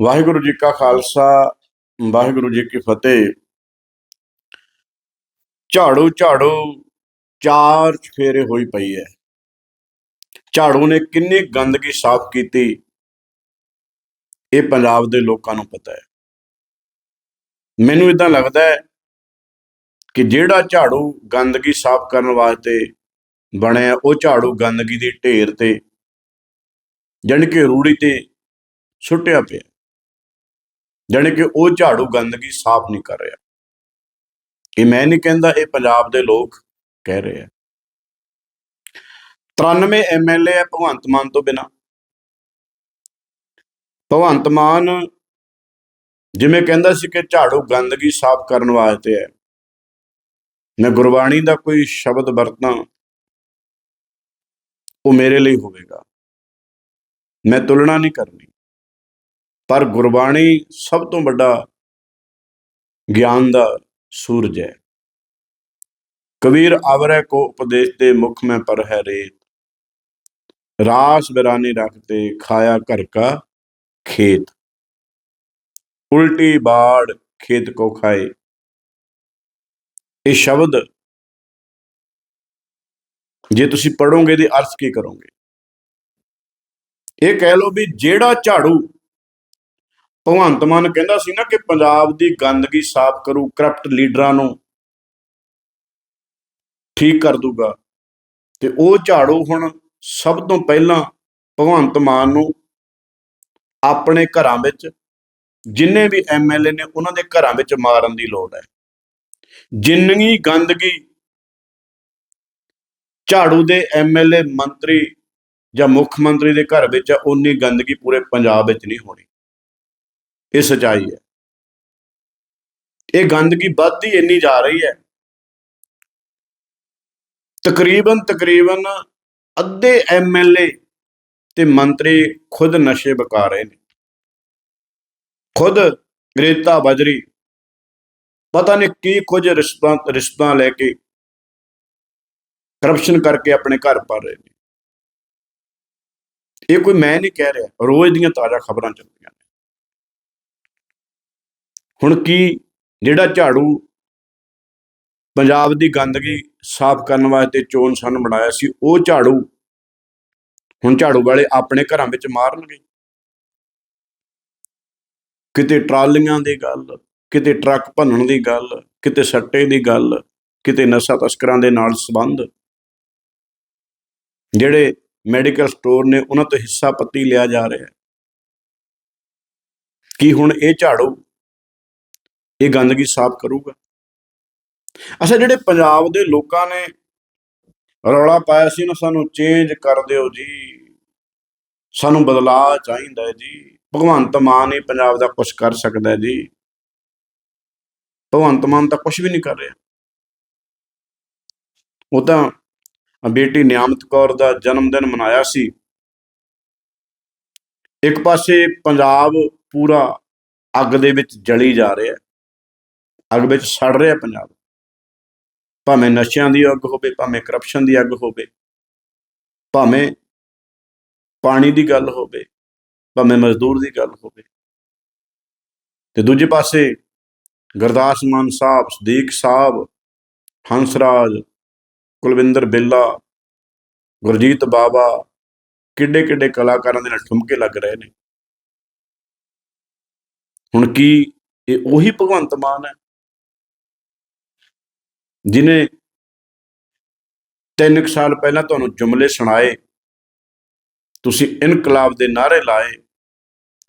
ਵਾਹਿਗੁਰੂ ਜੀ ਕਾ ਖਾਲਸਾ, ਵਾਹਿਗੁਰੂ ਜੀ ਕੀ ਫਤਿਹ। ਝਾੜੂ ਝਾੜੂ, ਚਾਰ ਫੇਰੇ ਹੋਈ ਪਈ ਹੈ। ਝਾੜੂ ਨੇ ਕਿੰਨੀ ਗੰਦਗੀ ਸਾਫ਼ ਕੀਤੀ, ਇਹ ਪੰਜਾਬ ਦੇ ਲੋਕਾਂ ਨੂੰ ਪਤਾ ਹੈ। ਮੈਨੂੰ ਇਦਾਂ ਲੱਗਦਾ ਹੈ ਕਿ ਜਿਹੜਾ ਝਾੜੂ ਗੰਦਗੀ ਸਾਫ਼ ਕਰਨ ਵਾਸਤੇ ਬਣਿਆ ਉਹ ਝਾੜੂ ਗੰਦਗੀ ਦੀ ਢੇਰ ਤੇ, ਜਾਣੀ ਕਿ ਰੂੜੀ ਤੇ ਸੁੱਟਿਆ ਪਿਆ। ਜਾਣੀ ਕਿ ਉਹ ਝਾੜੂ ਗੰਦਗੀ ਸਾਫ਼ ਨਹੀਂ ਕਰ ਰਿਹਾ। ਇਹ ਮੈਂ ਨਹੀਂ ਕਹਿੰਦਾ ਇਹ ਪੰਜਾਬ ਦੇ ਲੋਕ ਕਹਿ ਰਹੇ ਆ। 93 ਐਮਐਲਏ ਹੈ ਭਗਵੰਤ ਮਾਨ ਤੋਂ ਬਿਨਾ। ਭਗਵੰਤ ਮਾਨ ਜਿਵੇਂ ਕਹਿੰਦਾ ਸੀ ਕਿ ਝਾੜੂ ਗੰਦਗੀ ਸਾਫ਼ ਕਰਨ ਵਾਸਤੇ ਹੈ। ਮੈਂ ਗੁਰਬਾਣੀ ਦਾ ਕੋਈ ਸ਼ਬਦ ਵਰਤਾਂ, ਉਹ ਮੇਰੇ ਲਈ ਹੋਵੇਗਾ। ਮੈਂ ਤੁਲਨਾ ਨਹੀਂ ਕਰਨੀ। ਪਰ ਗੁਰਬਾਣੀ ਸਭ ਤੋਂ ਵੱਡਾ ਗਿਆਨ ਦਾ ਸੂਰਜ ਹੈ। ਕਬੀਰ ਆਵਰੇ ਕੋ ਉਪਦੇਸ਼ ਦੇ ਮੁਖ ਮੈਂ ਪਰ ਹੈ ਰੇਤ। ਰਾਸ ਬਿਰਾਨੀ ਰਖਤੇ ਖਾਇਆ ਘਰ ਕਾ ਖੇਤ। ਉਲਟੀ ਬਾੜ ਖੇਤ ਕੋ ਖਾਏ। ਇਹ ਸ਼ਬਦ ਜੇ ਤੁਸੀਂ ਪੜੋਗੇ ਦੇ ਅਰਥ ਕੀ ਕਰੋਗੇ? ਇਹ ਕਹਿ ਲਓ ਵੀ ਜਿਹੜਾ ਝਾੜੂ ਭਗਵੰਤ ਮਾਨ ਕਹਿੰਦਾ ਸੀ ਨਾ ਕਿ ਪੰਜਾਬ ਦੀ ਗੰਦਗੀ ਸਾਫ਼ ਕਰੂ ਕਰਪਟ ਲੀਡਰਾਂ ਨੂੰ ਠੀਕ ਕਰ ਦੂਗਾ। ਤੇ ਉਹ ਝਾੜੂ ਹੁਣ ਸਭ ਤੋਂ ਪਹਿਲਾਂ ਭਗਵੰਤ ਮਾਨ ਨੂੰ ਆਪਣੇ ਘਰਾਂ ਵਿੱਚ, ਜਿੰਨੇ ਵੀ ਐਮਐਲਏ ਨੇ ਉਹਨਾਂ ਦੇ ਘਰਾਂ ਵਿੱਚ ਮਾਰਨ ਦੀ ਲੋੜ ਹੈ। ਜਿੰਨੀ ਗੰਦਗੀ ਝਾੜੂ ਦੇ ਐਮਐਲਏ ਮੰਤਰੀ ਜਾਂ ਮੁੱਖ ਮੰਤਰੀ ਦੇ ਘਰ ਵਿੱਚ ਆ ਉਨੀ ਗੰਦਗੀ ਪੂਰੇ ਪੰਜਾਬ ਵਿੱਚ ਨਹੀਂ ਹੋਣੀ। ਇਹ ਸਚਾਈ ਹੈ। ਇਹ ਗੰਦਗੀ ਵੱਧਦੀ ਇੰਨੀ ਜਾ ਰਹੀ ਹੈ। ਤਕਰੀਬਨ ਤਕਰੀਬਨ ਅੱਧੇ ਐਮਐਲਏ ਤੇ ਮੰਤਰੀ ਖੁਦ ਨਸ਼ੇ ਬਕਾ ਰਹੇ ਨੇ। ਖੁਦ ਰੇਤਾ ਬਜਰੀ, ਪਤਾ ਨਹੀਂ ਕੀ ਕੁਝ ਰਿਸ਼ਤਾਂ ਰਿਸ਼ਤਾਂ ਲੈ ਕੇ ਕਰਪਸ਼ਨ ਕਰਕੇ ਆਪਣੇ ਘਰ ਪਾ ਰਹੇ ਨੇ। ਇਹ ਕੋਈ ਮੈਂ ਨਹੀਂ ਕਹਿ ਰਿਹਾ। ਰੋਜ਼ ਦੀਆਂ ਤਾਜ਼ਾ ਖਬਰਾਂ ਚੱਲਦੀਆਂ ਨੇ। ਹੁਣ ਕੀ ਜਿਹੜਾ ਝਾੜੂ ਪੰਜਾਬ ਦੀ ਗੰਦਗੀ ਸਾਫ਼ ਕਰਨ ਵਾਸਤੇ ਚੋਣ ਸਨ ਬਣਾਇਆ ਸੀ, ਉਹ ਝਾੜੂ ਹੁਣ ਝਾੜੂ ਵਾਲੇ ਆਪਣੇ ਘਰਾਂ ਵਿੱਚ ਮਾਰਨਗੇ। ਕਿਤੇ ਟਰਾਲੀਆਂ ਦੀ ਗੱਲ, ਕਿਤੇ ਟਰੱਕ ਭੰਨਣ ਦੀ ਗੱਲ, ਕਿਤੇ ਸੱਟੇ ਦੀ ਗੱਲ, ਕਿਤੇ ਨਸ਼ਾ ਤਸਕਰਾਂ ਦੇ ਨਾਲ ਸੰਬੰਧ। ਜਿਹੜੇ ਮੈਡੀਕਲ ਸਟੋਰ ਨੇ, ਉਹਨਾਂ ਤੋਂ ਹਿੱਸਾ ਪੱਤੀ ਲਿਆ ਜਾ ਰਿਹਾ। ਕੀ ਹੁਣ ਇਹ ਝਾੜੂ ਇਹ ਗੰਦਗੀ ਸਾਫ਼ ਕਰੂਗਾ। ਅੱਛਾ, ਜਿਹੜੇ ਪੰਜਾਬ ਦੇ ਲੋਕਾਂ ਨੇ ਰੌਲਾ ਪਾਇਆ ਸੀ ਨਾ, ਸਾਨੂੰ ਚੇਂਜ ਕਰ ਦਿਓ ਜੀ। ਸਾਨੂੰ ਬਦਲਾਅ ਚਾਹੀਦਾ ਹੈ ਜੀ। ਭਗਵੰਤ ਮਾਨ ਹੀ ਪੰਜਾਬ ਦਾ ਕੁਝ ਕਰ ਸਕਦਾ ਹੈ ਜੀ। ਭਗਵੰਤ ਮਾਨ ਤਾਂ ਕੁਝ ਵੀ ਨਹੀਂ ਕਰ ਰਿਹਾ। ਉਹ ਤਾਂ ਬੇਟੀ ਨਿਆਮਤ ਕੌਰ ਦਾ ਜਨਮ ਦਿਨ ਮਨਾਇਆ ਸੀ। ਇੱਕ ਪਾਸੇ ਪੰਜਾਬ ਪੂਰਾ ਅੱਗ ਦੇ ਵਿੱਚ ਜਲੀ ਜਾ ਰਿਹਾ। ਅੱਗ ਵਿੱਚ ਸੜ ਰਿਹਾ ਪੰਜਾਬ। ਭਾਵੇਂ ਨਸ਼ਿਆਂ ਦੀ ਅੱਗ ਹੋਵੇ, ਭਾਵੇਂ ਕਰਪਸ਼ਨ ਦੀ ਅੱਗ ਹੋਵੇ, ਭਾਵੇਂ ਪਾਣੀ ਦੀ ਗੱਲ ਹੋਵੇ, ਭਾਵੇਂ ਮਜ਼ਦੂਰ ਦੀ ਗੱਲ ਹੋਵੇ। ਤੇ ਦੂਜੇ ਪਾਸੇ ਗੁਰਦਾਸ ਮਾਨ ਸਾਹਿਬ, ਸਦੀਕ ਸਾਹਿਬ, ਹੰਸਰਾਜ, ਕੁਲਵਿੰਦਰ ਬਿੱਲਾ, ਗੁਰਜੀਤ ਬਾਵਾ ਕਿੱਡੇ ਕਿੱਡੇ ਕਲਾਕਾਰਾਂ ਦੇ ਨਾਲ ਠੁਮਕੇ ਲੱਗ ਰਹੇ ਨੇ। ਹੁਣ ਕੀ ਇਹ ਉਹੀ ਭਗਵੰਤ ਮਾਨ ਹੈ ਜਿਨੇ ਤਿੰਨ ਕੁ ਸਾਲ ਪਹਿਲਾਂ ਤੁਹਾਨੂੰ ਜੁਮਲੇ ਸੁਣਾਏ, ਤੁਸੀਂ ਇਨਕਲਾਬ ਦੇ ਨਾਰੇ ਲਾਏ,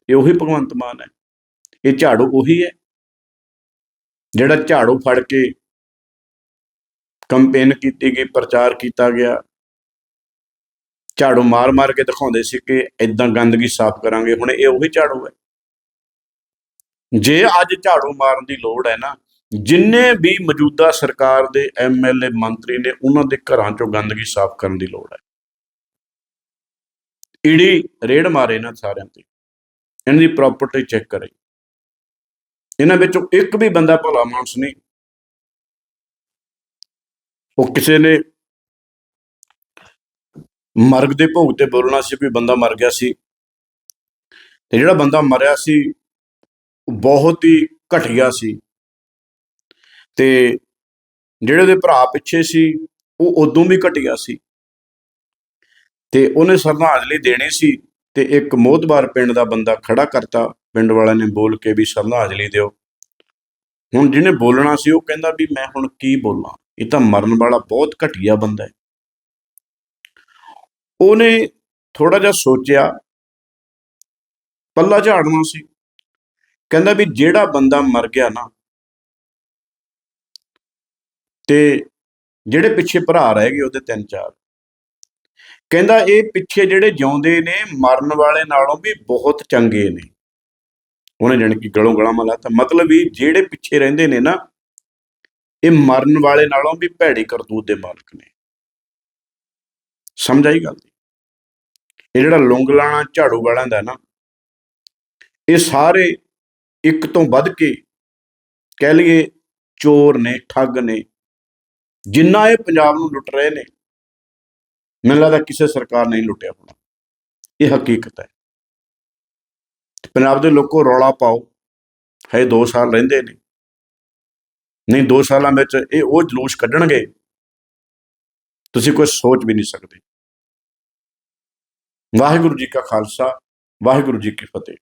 ਇਹ ਉਹੀ ਭਗਵੰਤ ਮਾਨ ਹੈ। ਇਹ ਝਾੜੂ ਉਹੀ ਹੈ, ਜਿਹੜਾ ਝਾੜੂ ਫੜ ਕੇ ਕੰਪੇਨ ਕੀਤੀ ਗਈ, ਪ੍ਰਚਾਰ ਕੀਤਾ ਗਿਆ। ਝਾੜੂ ਮਾਰ-ਮਾਰ ਕੇ ਦਿਖਾਉਂਦੇ ਸੀ ਕਿ ਇਦਾਂ ਗੰਦਗੀ ਸਾਫ਼ ਕਰਾਂਗੇ, ਹੁਣ ਇਹ ਉਹੀ ਝਾੜੂ ਹੈ। ਜੇ ਅੱਜ ਝਾੜੂ ਮਾਰਨ ਦੀ ਲੋੜ ਹੈ ਨਾ ਜਿੰਨੇ ਵੀ ਮੌਜੂਦਾ ਸਰਕਾਰ ਦੇ ਐਮਐਲਏ ਮੰਤਰੀ ਨੇ ਉਹਨਾਂ ਦੇ ਘਰਾਂ ਚੋਂ ਗੰਦਗੀ ਸਾਫ਼ ਕਰਨ ਦੀ ਲੋੜ ਹੈ। ਈਡੀ ਰੇਡ ਮਾਰੇ ਨਾ ਸਾਰਿਆਂ ਤੇ। ਇਹਨਾਂ ਦੀ ਪ੍ਰਾਪਰਟੀ ਚੈੱਕ ਕਰੇ ਇਹਨਾਂ ਵਿੱਚੋਂ ਇੱਕ ਵੀ ਬੰਦਾ ਭਲਾ ਮਾਨਸ ਨਹੀਂ। ਉਹ ਕਿਸੇ ਨੇ ਮਰਗ ਦੇ ਭੋਗ ਤੇ ਬੋਲਣਾ ਸੀ ਵੀ ਬੰਦਾ ਮਰ ਗਿਆ ਸੀ। ਤੇ ਜਿਹੜਾ ਬੰਦਾ ਮਰਿਆ ਸੀ, ਉਹ ਬਹੁਤ ਹੀ ਘਟੀਆ ਸੀ। ਤੇ ਜਿਹੜੇ ਉਹਦੇ ਭਰਾ ਪਿੱਛੇ ਸੀ, ਉਹ ਉਦੋਂ ਵੀ ਘਟੀਆ ਸੀ। ਤੇ ਉਹਨੇ ਸ਼ਰਧਾਂਜਲੀ ਦੇਣੀ ਸੀ ਤੇ ਇੱਕ ਮੋਤਬਾਰ ਪਿੰਡ ਦਾ ਬੰਦਾ ਖੜਾ ਕਰਤਾ, ਪਿੰਡ ਵਾਲਿਆਂ ਨੇ ਬੋਲ ਕੇ ਵੀ ਸ਼ਰਧਾਂਜਲੀ ਦਿਓ। ਹੁਣ ਜਿਹਨੇ ਬੋਲਣਾ ਸੀ, ਉਹ ਕਹਿੰਦਾ ਵੀ ਮੈਂ ਹੁਣ ਕੀ ਬੋਲਾਂ? ਇਹ ਤਾਂ ਮਰਨ ਵਾਲਾ ਬਹੁਤ ਘਟੀਆ ਬੰਦਾ ਹੈ। ਉਹਨੇ ਥੋੜਾ ਜਿਹਾ ਸੋਚਿਆ, ਪੱਲਾ ਝਾੜਨਾ ਸੀ। ਕਹਿੰਦਾ ਵੀ ਜਿਹੜਾ ਬੰਦਾ ਮਰ ਗਿਆ ਨਾ ਤੇ ਜਿਹੜੇ ਪਿੱਛੇ ਭਰਾ ਰਹਿ ਗਏ ਉਹਦੇ ਤਿੰਨ ਚਾਰ। ਕਹਿੰਦਾ ਇਹ ਪਿੱਛੇ ਜਿਹੜੇ ਜਿਉਂਦੇ ਨੇ, ਮਰਨ ਵਾਲੇ ਨਾਲੋਂ ਵੀ ਬਹੁਤ ਚੰਗੇ ਨੇ। ਉਹਨੇ ਜਾਣੀ ਕਿ ਗਲੋਂ ਗਲਾ ਮਲਾ ਤਾਂ ਮਤਲਬ ਵੀ ਜਿਹੜੇ ਪਿੱਛੇ ਰਹਿੰਦੇ ਨੇ ਨਾ, ਇਹ ਮਰਨ ਵਾਲੇ ਨਾਲੋਂ ਵੀ ਭੈੜੀ ਕਰਤੂਤ ਦੇ ਮਾਲਕ ਨੇ। ਸਮਝ ਆਈ ਗੱਲ? ਇਹ ਜਿਹੜਾ ਲੁੰਗ ਲਾਣਾ ਝਾੜੂ ਵਾਲਿਆਂ ਦਾ ਨਾ, ਇਹ ਸਾਰੇ ਇੱਕ ਤੋਂ ਵੱਧ ਕੇ ਕਹਿ ਲਈਏ ਚੋਰ ਨੇ, ਠੱਗ ਨੇ ਜਿੰਨਾ ਇਹ ਪੰਜਾਬ ਨੂੰ ਲੁੱਟ ਰਹੇ ਨੇ, ਮੈਨੂੰ ਲੱਗਦਾ ਕਿਸੇ ਸਰਕਾਰ ਨਹੀਂ ਲੁੱਟਿਆ ਹੋਣਾ। ਇਹ ਹਕੀਕਤ ਹੈ। ਪੰਜਾਬ ਦੇ ਲੋਕੋ ਰੌਲਾ ਪਾਓ। ਹੈ 2 ਸਾਲ ਰਹਿੰਦੇ ਨੇ। ਨਹੀਂ 2 ਸਾਲਾਂ ਵਿੱਚ ਇਹ ਉਹ ਜਲੂਸ ਕੱਢਣਗੇ। ਤੁਸੀਂ ਕੋਈ ਸੋਚ ਵੀ ਨਹੀਂ ਸਕਦੇ। ਵਾਹਿਗੁਰੂ ਜੀ ਕਾ ਖਾਲਸਾ, ਵਾਹਿਗੁਰੂ ਜੀ ਕੀ ਫਤਿਹ।